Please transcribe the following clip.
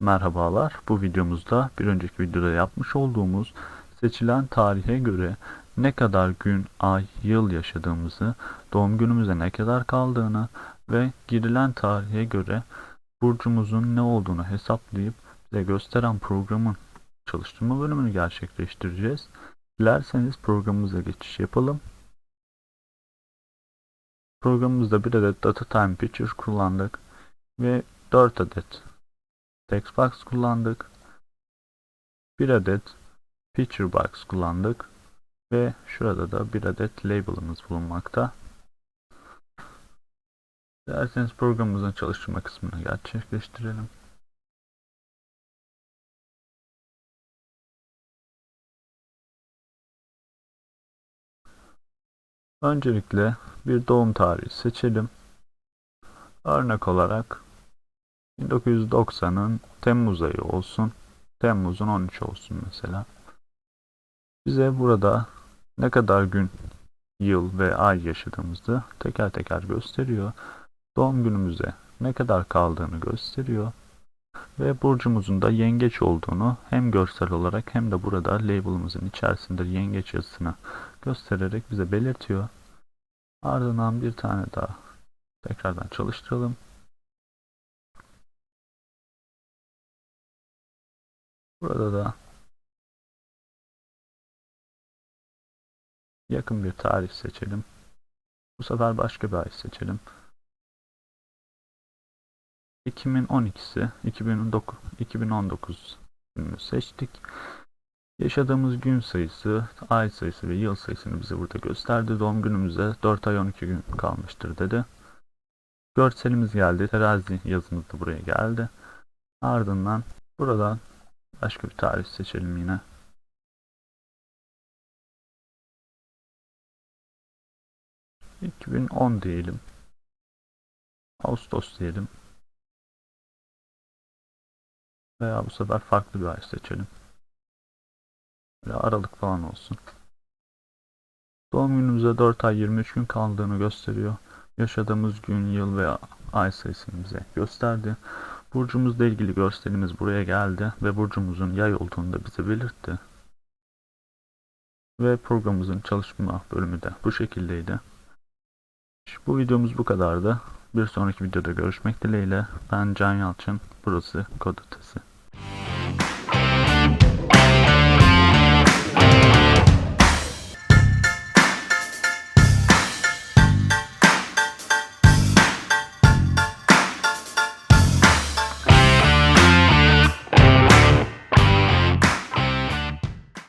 Merhabalar. Bu videomuzda bir önceki videoda yapmış olduğumuz seçilen tarihe göre ne kadar gün, ay, yıl yaşadığımızı, doğum günümüze ne kadar kaldığını ve girilen tarihe göre burcumuzun ne olduğunu hesaplayıp bize gösteren programın çalıştırma bölümünü gerçekleştireceğiz. Dilerseniz programımıza geçiş yapalım. Programımızda bir adet data time picture kullandık ve 4 adet Textbox kullandık. Bir adet Picture kullandık. Ve şurada da bir adet label'ımız bulunmakta. Derseniz programımızın çalıştırma kısmını gerçekleştirelim. Öncelikle bir doğum tarihi seçelim. Örnek olarak 1990'ın Temmuz ayı olsun. Temmuz'un 13 olsun mesela. Bize burada ne kadar gün, yıl ve ay yaşadığımızı teker teker gösteriyor. Doğum günümüze ne kadar kaldığını gösteriyor. Ve burcumuzun da yengeç olduğunu hem görsel olarak hem de burada label'ımızın içerisinde yengeç yazısını göstererek bize belirtiyor. Ardından bir tane daha tekrardan çalıştıralım. Burada da yakın bir tarih seçelim. Bu sefer başka bir ay seçelim. 2012'si 2009 2019 gününü seçtik. Yaşadığımız gün sayısı, ay sayısı ve yıl sayısını bize burada gösterdi. Doğum günümüze 4 ay 12 gün kalmıştır dedi. Görselimiz geldi. Terazi yazımız da buraya geldi. Ardından buradan Başka bir tarih seçelim yine. ...2010 diyelim. Ağustos diyelim. Veya bu sefer farklı bir ay seçelim. Böyle Aralık falan olsun. Doğum günümüze 4 ay 23 gün kaldığını gösteriyor. Yaşadığımız gün, yıl ve ay sayısını bize gösterdi. Burcumuzla ilgili görselimiz buraya geldi ve burcumuzun yay olduğunu da bize belirtti. Ve programımızın çalışma bölümü de bu şekildeydi. Bu videomuz bu kadardı. Bir sonraki videoda görüşmek dileğiyle. Ben Can Yalçın. Burası Kod Ötesi.